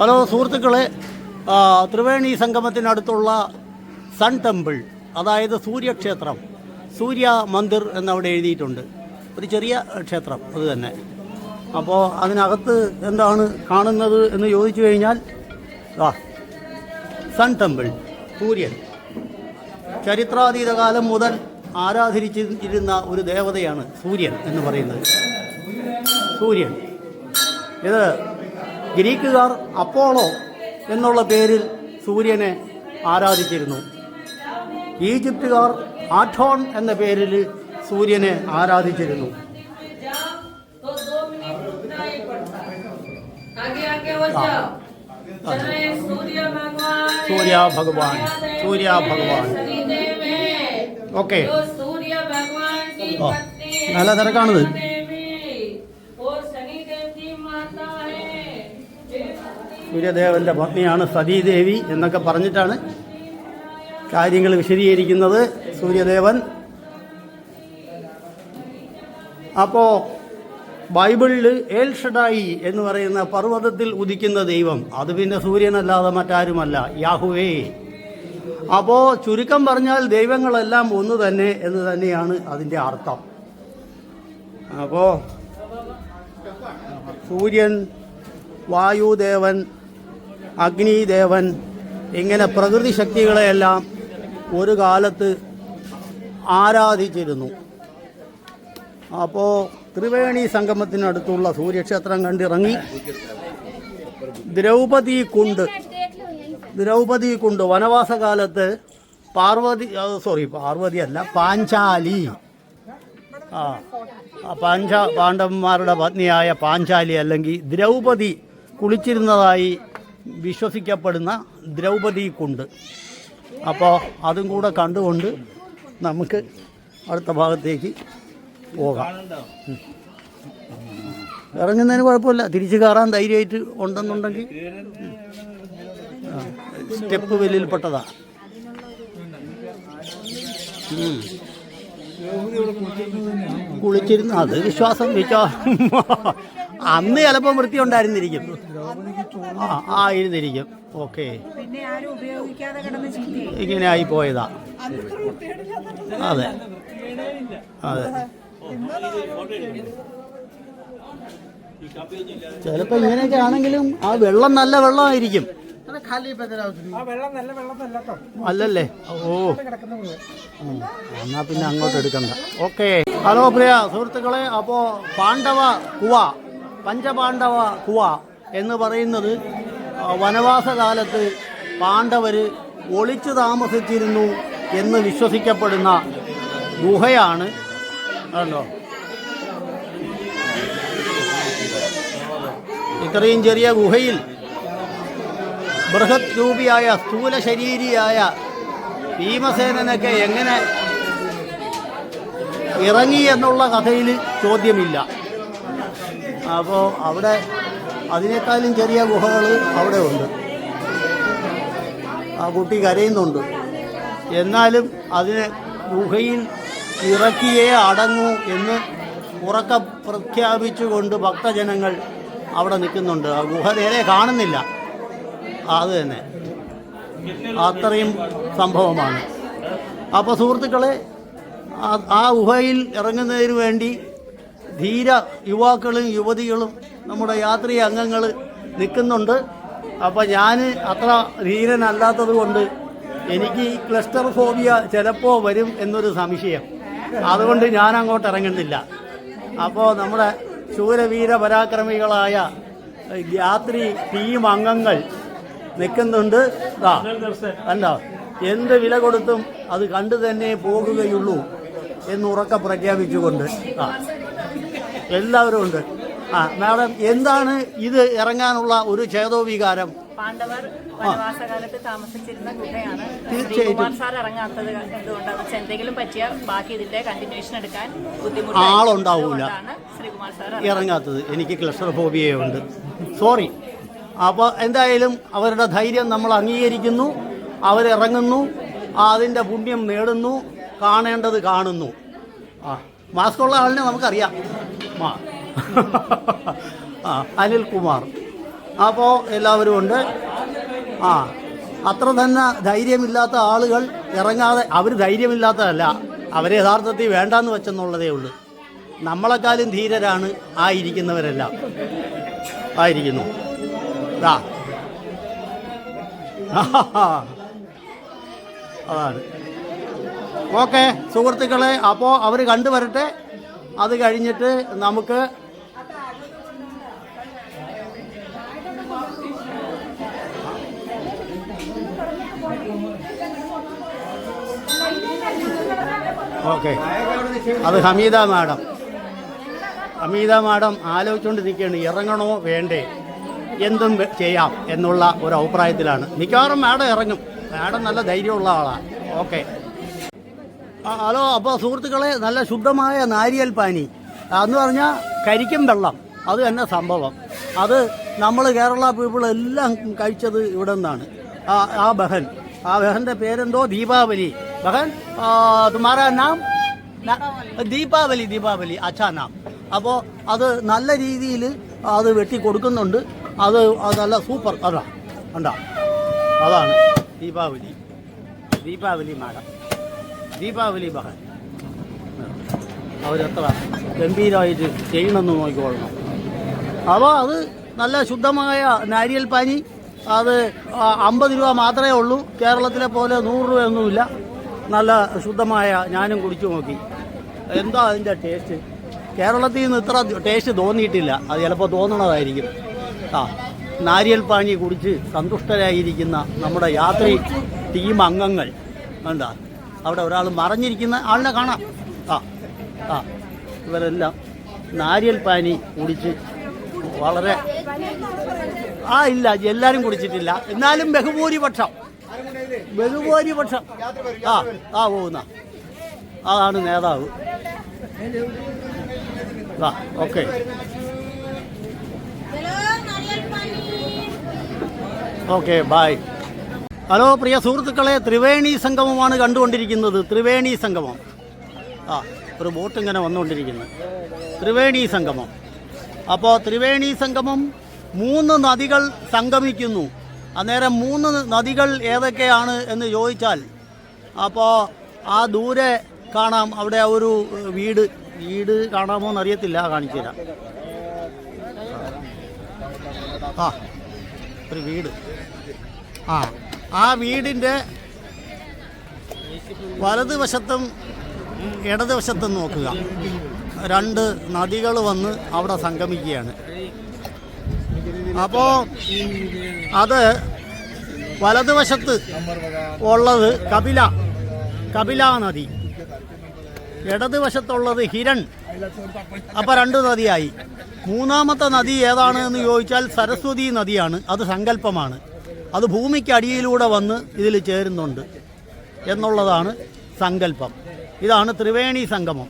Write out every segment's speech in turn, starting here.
Hello സുഹൃത്തുക്കളെ. Triveni സംഗമത്തിനടുത്തുള്ള sun temple അതായത് സൂര്യക്ഷേത്രം സൂര്യ മന്ദിർ എന്നവിടെ എഴുതിയിട്ടുണ്ട്. ഒരു ചെറിയ ക്ഷേത്രം അത് തന്നെ. അപ്പോൾ അതിനകത്ത് എന്താണ് കാണുന്നത് എന്ന് ചോദിച്ചു കഴിഞ്ഞാൽ ആ സൺ ടെമ്പിൾ സൂര്യൻ. ചരിത്രാതീത കാലം മുതൽ ആരാധിച്ചിരുന്ന ഒരു ദേവതയാണ് സൂര്യൻ എന്ന് പറയുന്നത്. സൂര്യൻ. ഇത് ഗ്രീക്കുകാർ അപ്പോളോ എന്നുള്ള പേരിൽ സൂര്യനെ ആരാധിച്ചിരുന്നു. ഈജിപ്തുകാർ ആഠോൺ എന്ന പേരിൽ സൂര്യനെ ആരാധിച്ചിരുന്നു. സൂര്യ ഭഗവാൻ സൂര്യ ഭഗവാൻ ഓക്കെ നല്ല തിരക്കാണത്. സൂര്യദേവന്റെ പത്നിയാണ് സതീദേവി എന്നൊക്കെ പറഞ്ഞിട്ടാണ് കാര്യങ്ങൾ വിശദീകരിക്കുന്നത് സൂര്യദേവൻ. അപ്പോ ബൈബിളിൽ ഏൽഷഡായി എന്ന് പറയുന്ന പർവതത്തിൽ ഉദിക്കുന്ന ദൈവം അത് പിന്നെ സൂര്യനല്ലാതെ മറ്റാരുമല്ല യാഹുവേ. അപ്പോ ചുരുക്കം പറഞ്ഞാൽ ദൈവങ്ങളെല്ലാം ഒന്ന് തന്നെ എന്ന് തന്നെയാണ് അതിന്റെ അർത്ഥം. അപ്പോ സൂര്യൻ വായുദേവൻ അഗ്നിദേവൻ ഇങ്ങനെ പ്രകൃതി ശക്തികളെയെല്ലാം ഒരു കാലത്ത് ആരാധിച്ചിരുന്നു. അപ്പോൾ ത്രിവേണി സംഗമത്തിനടുത്തുള്ള സൂര്യക്ഷേത്രം കണ്ടിറങ്ങി. ദ്രൗപദി കുണ്ട് ദ്രൗപദി കുണ്ട് വനവാസകാലത്ത് പാർവതി സോറി പാർവതി അല്ല പാഞ്ചാലി. ആ പാഞ്ച പാണ്ഡവന്മാരുടെ പത്നിയായ പാഞ്ചാലി അല്ലെങ്കിൽ ദ്രൗപദി കുളിച്ചിരുന്നതായി വിശ്വസിക്കപ്പെടുന്ന ദ്രൗപദി കുണ്ട് അപ്പോൾ അതും കൂടെ കണ്ടുകൊണ്ട് നമുക്ക് അടുത്ത ഭാഗത്തേക്ക് പോകാം. ഇറങ്ങുന്നതിന് കുഴപ്പമില്ല. തിരിച്ചു കയറാൻ ധൈര്യമായിട്ട് ഉണ്ടെന്നുണ്ടെങ്കിൽ സ്റ്റെപ്പ് വെല്ലിൽപ്പെട്ടതാ കുളിച്ചിരുന്നു അത് വിശ്വാസം വിശ്വാസം അന്ന് ചിലപ്പോൾ വൃത്തി ഉണ്ടായിരുന്നിരിക്കും. ആ ആയിരുന്നിരിക്കും ഓക്കെ. പിന്നെ ആരും ഉപയോഗിക്കാതെ കിടന്ന് ചീത്തയായി ഇങ്ങനെ ആയി പോയതാ. അതെ. അതെ. ചിലപ്പോൾ ഇങ്ങനെയൊക്കെ ആണെങ്കിലും ആ വെള്ളം നല്ല വെള്ളമായിരിക്കും. അല്ലല്ലേ? ഓ. എന്നാ പിന്നെ അങ്ങോട്ട് എടുക്കണ്ട. ഓക്കെ. ഹലോ പ്രിയ സുഹൃത്തുക്കളെ അപ്പോ പാണ്ഡവ കുവ. പഞ്ചപാണ്ഡവ കുവ എന്ന് പറയുന്നത് വനവാസകാലത്ത് പാണ്ഡവർ ഒളിച്ചു താമസിച്ചിരുന്നു എന്ന് വിശ്വസിക്കപ്പെടുന്ന ഗുഹയാണ് ആണല്ലോ ഇത്രയും ചെറിയ ഗുഹയിൽ ബൃഹത് രൂപിയായ സ്ഥൂല ശരീരിയായ ഭീമസേനനൊക്കെ എങ്ങനെ ഇറങ്ങി എന്നുള്ള കഥയിൽ ചോദ്യമില്ല. അപ്പോൾ അവിടെ അതിനേക്കാളും ചെറിയ ഗുഹകൾ അവിടെ ഉണ്ട് ആ കുട്ടി കരയുന്നുണ്ട്. എന്നാലും അതിന് ഗുഹയിൽ ഇറക്കിയേ അടങ്ങൂ എന്ന് ഉറക്ക പ്രഖ്യാപിച്ചുകൊണ്ട് ഭക്തജനങ്ങൾ അവിടെ നിൽക്കുന്നുണ്ട്. ആ ഗുഹ നേരെ കാണുന്നില്ല. അത് തന്നെ. അത്രയും സംഭവമാണ്. അപ്പോൾ സുഹൃത്തുക്കളെ ആ ഗുഹയിൽ ഇറങ്ങുന്നതിന് വേണ്ടി ധീര യുവാക്കളും യുവതികളും നമ്മുടെ യാത്രി അംഗങ്ങൾ നിൽക്കുന്നുണ്ട്. അപ്പോൾ ഞാൻ അത്ര ധീരനല്ലാത്തത് കൊണ്ട് എനിക്ക് ക്ലസ്റ്റർ ഫോബിയ ചിലപ്പോൾ വരും എന്നൊരു സംശയം. അതുകൊണ്ട് ഞാൻ അങ്ങോട്ട് ഇറങ്ങുന്നില്ല. അപ്പോൾ നമ്മുടെ ശൂരവീര പരാക്രമികളായ യാത്രി ടീം അംഗങ്ങൾ നിൽക്കുന്നുണ്ട്. കണ്ടോ? എന്ത് വില കൊടുത്തും അത് കണ്ടു തന്നെ പോകുകയുള്ളൂ എന്ന് ഉറക്കെ പ്രഖ്യാപിച്ചുകൊണ്ട്. ആ എല്ലാവരും ഉണ്ട്. ആ മാഡം എന്താണ് ഇത് ഇറങ്ങാനുള്ള ഒരു ചേതോവികാരം പാണ്ഡവർ വനവാസകാലത്ത് താമസിച്ചിരുന്ന ഗുഹയാണ് ശ്രീകുമാർ സാർ ഇറങ്ങാത്തത് എന്തുകൊണ്ടാണ്? വെച്ചാൽ എന്തെങ്കിലും പറ്റിയ ബാക്കി ഇതിന്റെ കണ്ടിന്യൂഷൻ എടുക്കാൻ ആളുണ്ടാവൂല. ശ്രീകുമാർ സാർ ഇറങ്ങാത്തത്. എനിക്ക് ക്ലസ്റ്റർ ഫോബിയയുണ്ട് സോറി. അപ്പോൾ എന്തായാലും അവരുടെ ധൈര്യം നമ്മൾ അംഗീകരിക്കുന്നു. അവരിറങ്ങുന്നു. അതിന്റെ പുണ്യം നേടുന്നു. കാണേണ്ടത് കാണുന്നു. ആ മാസ്കുള്ള ആളിനെ നമുക്കറിയാം. ആ ആ അനിൽകുമാർ അപ്പോൾ എല്ലാവരും ഉണ്ട്. ആ അത്ര തന്നെ ധൈര്യമില്ലാത്ത ആളുകൾ ഇറങ്ങാതെ അവർ ധൈര്യമില്ലാത്തതല്ല. അവരെ യഥാർത്ഥത്തിൽ വേണ്ടാന്ന് വെച്ചെന്നുള്ളതേ ഉള്ളൂ. നമ്മളെക്കാളും ധീരരാണ് ആ ഇരിക്കുന്നവരെല്ലാം. ആയിരിക്കുന്നു. അതാണ്. ഓക്കെ സുഹൃത്തുക്കളെ അപ്പോൾ അവർ കണ്ടുവരട്ടെ. അത് കഴിഞ്ഞിട്ട് നമുക്ക് ഓക്കെ. അത് ഹമീദ മാഡം. ഹമീദ മാഡം ആലോചിച്ചുകൊണ്ടിരിക്കുകയാണ് ഇറങ്ങണോ വേണ്ടേ? എന്തും ചെയ്യാം എന്നുള്ള ഒരു അഭിപ്രായത്തിലാണ്. മിക്കവാറും മാഡം ഇറങ്ങും. മാഡം നല്ല ധൈര്യമുള്ള ആളാണ് ഓക്കെ. ഹലോ അപ്പോൾ സുഹൃത്തുക്കളെ നല്ല ശുദ്ധമായ നാരിയൽ പാനി. എന്ന് പറഞ്ഞാൽ കരിക്കും വെള്ളം. അത് തന്നെ സംഭവം. അത് നമ്മൾ കേരള പീപ്പിൾ എല്ലാം കഴിച്ചത് ഇവിടെ നിന്നാണ്. ആ ആ ബഹൻ. ആ ബഹന്റെ പേരെന്തോ? ദീപാവലി. ബഹൻ തുമാറാ നാം? ദീപാവലി ദീപാവലി. അച്ഛാ നാം. അപ്പോൾ അത് നല്ല രീതിയിൽ അത് വെട്ടി കൊടുക്കുന്നുണ്ട്. അത് അത് നല്ല സൂപ്പർ. അതാ ഉണ്ടാ അതാണ് ദീപാവലി. ദീപാവലി മാഡം ദീപാവലി ബഹൻ അവരെത്ര ഗംഭീരമായിട്ട് ചെയ്യണമെന്ന് നോക്കിക്കോളണം അപ്പോൾ അത് നല്ല ശുദ്ധമായ നാരിയൽ പാനി അത് അമ്പത് രൂപ മാത്രമേ ഉള്ളൂ. കേരളത്തിലെ പോലെ നൂറ് രൂപയൊന്നുമില്ല. നല്ല ശുദ്ധമായ ഞാനും കുടിച്ചു നോക്കി. എന്താ അതിന്റെ ടേസ്റ്റ്? കേരളത്തിൽ നിന്ന് ഇത്ര ടേസ്റ്റ് തോന്നിയിട്ടില്ല. അത് ചിലപ്പോൾ തോന്നണതായിരിക്കും. ആ നാരിയൽ പാനി കുടിച്ച് സന്തുഷ്ടരായിരിക്കുന്ന നമ്മുടെ യാത്രി ടീം അംഗങ്ങൾ. എന്താ അവിടെ ഒരാൾ മറഞ്ഞിരിക്കുന്ന ആളിനെ കാണാം. ആ ആ ഇവരെല്ലാം നാരിയൽ പാനി കുടിച്ച് വളരെ ആ ഇല്ല എല്ലാവരും കുടിച്ചിട്ടില്ല. എന്നാലും ബഹുഭൂരിപക്ഷം ബഹുഭൂരിപക്ഷം. ആ ആ പോകുന്ന. അതാണ് നേതാവ്. ആ ഓക്കെ. ഓക്കെ ബായ് ഹലോ പ്രിയ സുഹൃത്തുക്കളെ ത്രിവേണി സംഗമമാണ് കണ്ടുകൊണ്ടിരിക്കുന്നത്. ത്രിവേണി സംഗമം. ആ ഒരു ബോട്ട് ഇങ്ങനെ വന്നുകൊണ്ടിരിക്കുന്നു. ത്രിവേണി സംഗമം. അപ്പോൾ ത്രിവേണി സംഗമം മൂന്ന് നദികൾ സംഗമിക്കുന്നു. അന്നേരം മൂന്ന് നദികൾ ഏതൊക്കെയാണ് എന്ന് ചോദിച്ചാൽ അപ്പോൾ ആ ദൂരെ കാണാം അവിടെ ഒരു വീട്. വീട് കാണാമോ എന്നറിയത്തില്ല കാണിച്ചു തരാം. ആ ഒരു വീട്. ആ ആ വീടിന്റെ വലതുവശത്തും ഇടതുവശത്തും നോക്കുക. രണ്ട് നദികൾ വന്ന് അവിടെ സംഗമിക്കുകയാണ്. അപ്പോൾ അത് വലതുവശത്ത് ഉള്ളത് കപില കപില നദി. ഇടതുവശത്തുള്ളത് ഹിരൺ. അപ്പോൾ രണ്ട് നദിയായി. മൂന്നാമത്തെ നദി ഏതാണ് എന്ന് ചോദിച്ചാൽ സരസ്വതി നദിയാണ്. അത് സങ്കല്പമാണ്. അത് ഭൂമിക്കടിയിലൂടെ വന്ന് ഇതിൽ ചേരുന്നുണ്ട് എന്നുള്ളതാണ് സങ്കല്പം. ഇതാണ് ത്രിവേണി സംഗമം.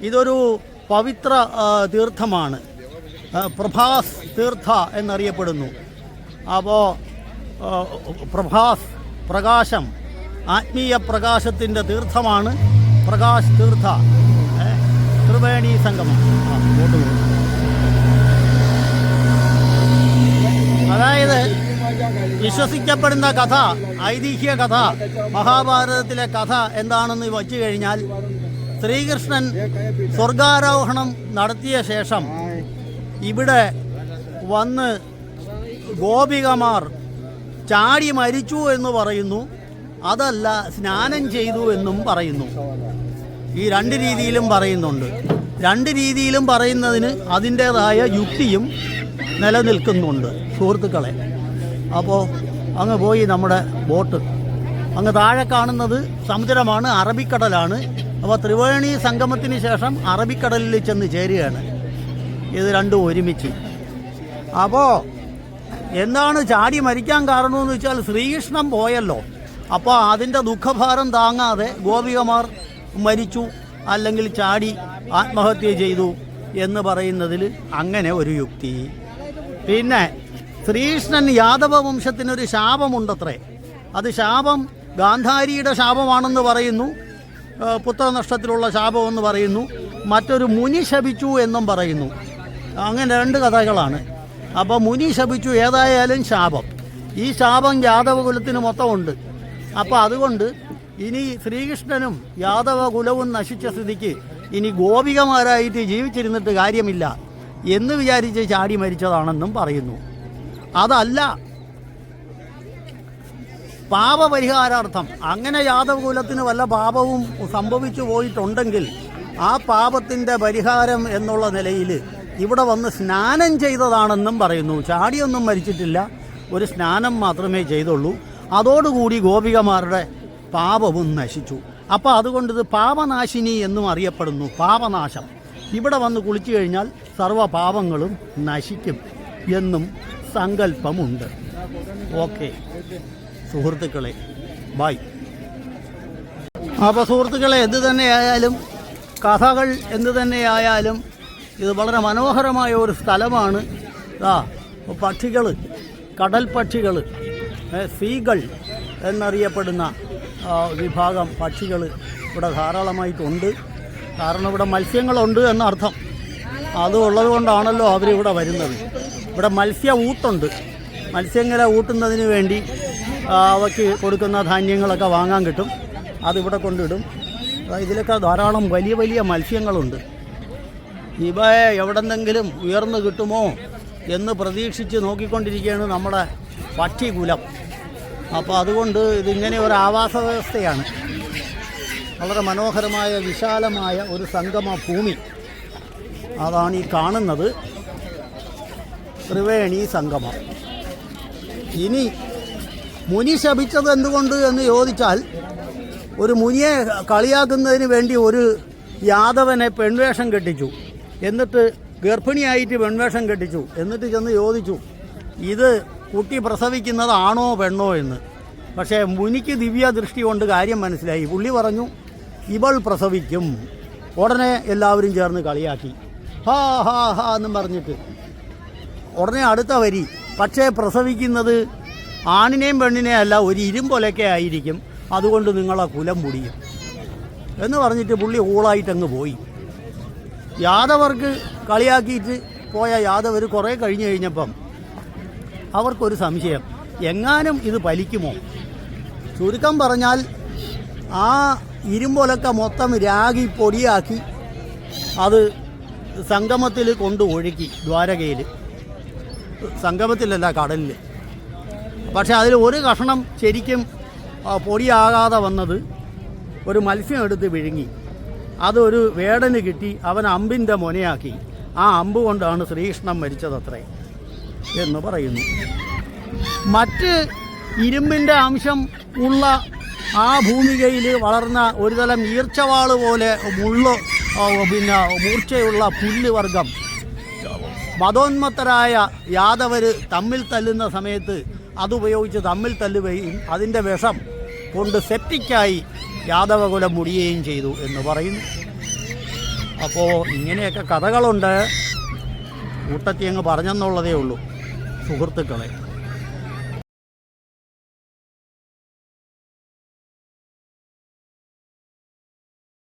ഇതൊരു പവിത്ര തീർത്ഥമാണ്. പ്രഭാസ് തീർത്ഥ എന്നറിയപ്പെടുന്നു. അപ്പോൾ പ്രഭാസ് പ്രകാശം ആത്മീയ പ്രകാശത്തിന്റെ തീർത്ഥമാണ് പ്രകാശ് തീർത്ഥ. ത്രിവേണി സംഗമം. അതായത് വിശ്വസിക്കപ്പെടുന്ന കഥ ഐതിഹ്യ കഥ മഹാഭാരതത്തിലെ കഥ എന്താണെന്ന് വച്ചു കഴിഞ്ഞാൽ ശ്രീകൃഷ്ണൻ സ്വർഗാരോഹണം നടത്തിയ ശേഷം ഇവിടെ വന്ന് ഗോപികമാർ ചാടി മരിച്ചു എന്ന് പറയുന്നു. അതല്ല സ്നാനം ചെയ്തു എന്നും പറയുന്നു. ഈ രണ്ട് രീതിയിലും പറയുന്നുണ്ട്. രണ്ട് രീതിയിലും പറയുന്നതിന് അതിന്റേതായ യുക്തിയും നിലനിൽക്കുന്നുണ്ട്. സുഹൃത്തുക്കളെ അപ്പോൾ അങ്ങ് പോയി നമ്മുടെ ബോട്ട്. അങ്ങ് താഴെ കാണുന്നത് സമുദ്രമാണ് അറബിക്കടലാണ്. അപ്പോൾ ത്രിവേണി സംഗമത്തിന് ശേഷം അറബിക്കടലിൽ ചെന്ന് ചേരുകയാണ്. ഇത് രണ്ടും ഒരുമിച്ച്. അപ്പോൾ എന്താണ് ചാടി മരിക്കാൻ കാരണമെന്ന് വെച്ചാൽ ശ്രീകൃഷ്ണൻ പോയല്ലോ. അപ്പോൾ അതിന്റെ ദുഃഖഭാരം താങ്ങാതെ ഗോപികമാർ മരിച്ചു അല്ലെങ്കിൽ ചാടി ആത്മഹത്യ ചെയ്തു എന്ന് പറയുന്നതിൽ അങ്ങനെ ഒരു യുക്തി. പിന്നെ ശ്രീകൃഷ്ണൻ യാദവ വംശത്തിനൊരു ശാപമുണ്ടത്രേ. അത് ശാപം ഗാന്ധാരിയുടെ ശാപമാണെന്ന് പറയുന്നു. പുത്രനഷ്ടത്തിലുള്ള ശാപമെന്ന് പറയുന്നു. മറ്റൊരു മുനി ശപിച്ചു എന്നും പറയുന്നു. അങ്ങനെ രണ്ട് കഥകളാണ്. അപ്പോൾ മുനി ശപിച്ചു ഏതായാലും ശാപം. ഈ ശാപം യാദവകുലത്തിന് മൊത്തമുണ്ട്. അപ്പോൾ അതുകൊണ്ട് ഇനി ശ്രീകൃഷ്ണനും യാദവകുലവും നശിച്ച സ്ഥിതിക്ക് ഇനി ഗോപികമാരായിട്ട് ജീവിച്ചിരുന്നിട്ട് കാര്യമില്ല എന്ന് വിചാരിച്ച് ചാടി മരിച്ചതാണെന്നും പറയുന്നു. അതല്ല. പാപപരിഹാരാർത്ഥം. അങ്ങനെ യാദവകുലത്തിന് വല്ല പാപവും സംഭവിച്ചു പോയിട്ടുണ്ടെങ്കിൽ ആ പാപത്തിന്റെ പരിഹാരം എന്നുള്ള നിലയിൽ ഇവിടെ വന്ന് സ്നാനം ചെയ്തതാണെന്നും പറയുന്നു. ചാടിയൊന്നും മരിച്ചിട്ടില്ല. ഒരു സ്നാനം മാത്രമേ ചെയ്തുള്ളൂ. അതോടുകൂടി ഗോപികമാരുടെ പാപവും നശിച്ചു. അപ്പോൾ അതുകൊണ്ട് ഇത് പാപനാശിനി എന്നും അറിയപ്പെടുന്നു. പാപനാശം. ഇവിടെ വന്ന് കുളിച്ചു കഴിഞ്ഞാൽ സർവ പാപങ്ങളും നശിക്കും എന്നും സങ്കല്പമുണ്ട്. ഓക്കെ. സുഹൃത്തുക്കളെ ബൈ. അപ്പോൾ സുഹൃത്തുക്കളെ എന്ത് തന്നെയായാലും കഥകൾ എന്ത് തന്നെയായാലും ഇത് വളരെ മനോഹരമായ ഒരു സ്ഥലമാണ്. ആ പക്ഷികൾ കടൽ പക്ഷികൾ സീകൾ എന്നറിയപ്പെടുന്ന വിഭാഗം പക്ഷികൾ ഇവിടെ ധാരാളമായിട്ടുണ്ട്. കാരണം ഇവിടെ മത്സ്യങ്ങളുണ്ട് എന്നർത്ഥം. അത് ഉള്ളത് കൊണ്ടാണല്ലോ അവരിവിടെ വരുന്നത്. ഇവിടെ മത്സ്യ ഊട്ടുണ്ട്. മത്സ്യങ്ങളെ ഊട്ടുന്നതിന് വേണ്ടി അവയ്ക്ക് കൊടുക്കുന്ന ധാന്യങ്ങളൊക്കെ വാങ്ങാൻ കിട്ടും. അതിവിടെ കൊണ്ടിടും. ഇതിലൊക്കെ ധാരാളം വലിയ വലിയ മത്സ്യങ്ങളുണ്ട്. ഇവ എവിടെന്നെങ്കിലും ഉയർന്നു കിട്ടുമോ എന്ന് പ്രതീക്ഷിച്ച് നോക്കിക്കൊണ്ടിരിക്കുകയാണ് നമ്മുടെ പക്ഷികുലം അപ്പോൾ അതുകൊണ്ട് ഇതിങ്ങനെ ഒരു ആവാസ വ്യവസ്ഥയാണ്. വളരെ മനോഹരമായ വിശാലമായ ഒരു സംഗമ ഭൂമി അതാണ് ഈ കാണുന്നത്. ത്രിവേണി സംഗമം. ഇനി മുനി ശപിച്ചത് എന്തുകൊണ്ട് എന്ന് ചോദിച്ചാൽ ഒരു മുനിയെ കളിയാക്കുന്നതിന് വേണ്ടി ഒരു യാദവനെ പെൺവേഷം കെട്ടിച്ചു. എന്നിട്ട് ഗർഭിണിയായിട്ട് പെൺവേഷം കെട്ടിച്ചു. എന്നിട്ട് ചെന്ന് ചോദിച്ചു ഇത് കുട്ടി പ്രസവിക്കുന്നതാണോ പെണ്ണോ എന്ന്? പക്ഷേ മുനിക്ക് ദിവ്യ ദൃഷ്ടി കൊണ്ട് കാര്യം മനസ്സിലായി. പുള്ളി പറഞ്ഞു ഇവൾ പ്രസവിക്കും. ഉടനെ എല്ലാവരും ചേർന്ന് കളിയാക്കി. ഹാ ഹാ ഹാ എന്നും പറഞ്ഞിട്ട് ഉടനെ അടുത്ത വരി. പക്ഷേ പ്രസവിക്കുന്നത് ആണിനെയും പെണ്ണിനെയും അല്ല ഒരു ഇരുമ്പൊലൊക്കെ ആയിരിക്കും. അതുകൊണ്ട് നിങ്ങളെ കുലം മുടിയും. എന്ന് പറഞ്ഞിട്ട് പുള്ളി ഊളായിട്ടങ്ങ് പോയി. യാദവർക്ക് കളിയാക്കിയിട്ട് പോയ യാദവർ കുറേ കഴിഞ്ഞ് കഴിഞ്ഞപ്പം അവർക്കൊരു സംശയം. എങ്ങാനും ഇത് പലിക്കുമോ ചുരുക്കം പറഞ്ഞാൽ ആ ഇരുമ്പൊലക്ക മൊത്തം രാഗി പൊടിയാക്കി അത് സംഗമത്തിൽ കൊണ്ടു ഒഴുക്കി ദ്വാരകയിൽ. സംഗമത്തിലല്ല കടലിൽ പക്ഷെ അതിൽ ഒരു കഷണം ശരിക്കും പൊടിയാകാതെ വന്നത് ഒരു മത്സ്യം എടുത്ത് വിഴുങ്ങി. അതൊരു വേടന് കിട്ടി അവൻ അമ്പിന്റെ മൊനയാക്കി. ആ അമ്പ് കൊണ്ടാണ് ശ്രീകൃഷ്ണൻ മരിച്ചതത്രേ എന്ന് പറയുന്നു. മറ്റ് ഇരുമ്പിന്റെ അംശം ഉള്ള ആ ഭൂമികയിൽ വളർന്ന ഒരുതരം ഈർച്ചവാൾ പോലെ മുള്ള് പിന്നെ മൂർച്ചയുള്ള പുല്ല് വർഗം മതോന്മത്തരായ യാദവർ തമ്മിൽ തല്ലുന്ന സമയത്ത് അതുപയോഗിച്ച് തമ്മിൽ തല്ലുകയും അതിന്റെ വിഷം കൊണ്ട് സെപ്റ്റിക്കായി യാദവകുലം മുടിയുകയും ചെയ്തു എന്ന് പറയുന്നു. അപ്പോൾ ഇങ്ങനെയൊക്കെ കഥകളുണ്ട്. കൂട്ടത്തി അങ്ങ് പറഞ്ഞെന്നുള്ളതേ ഉള്ളൂ. സുഹൃത്തുക്കളെ.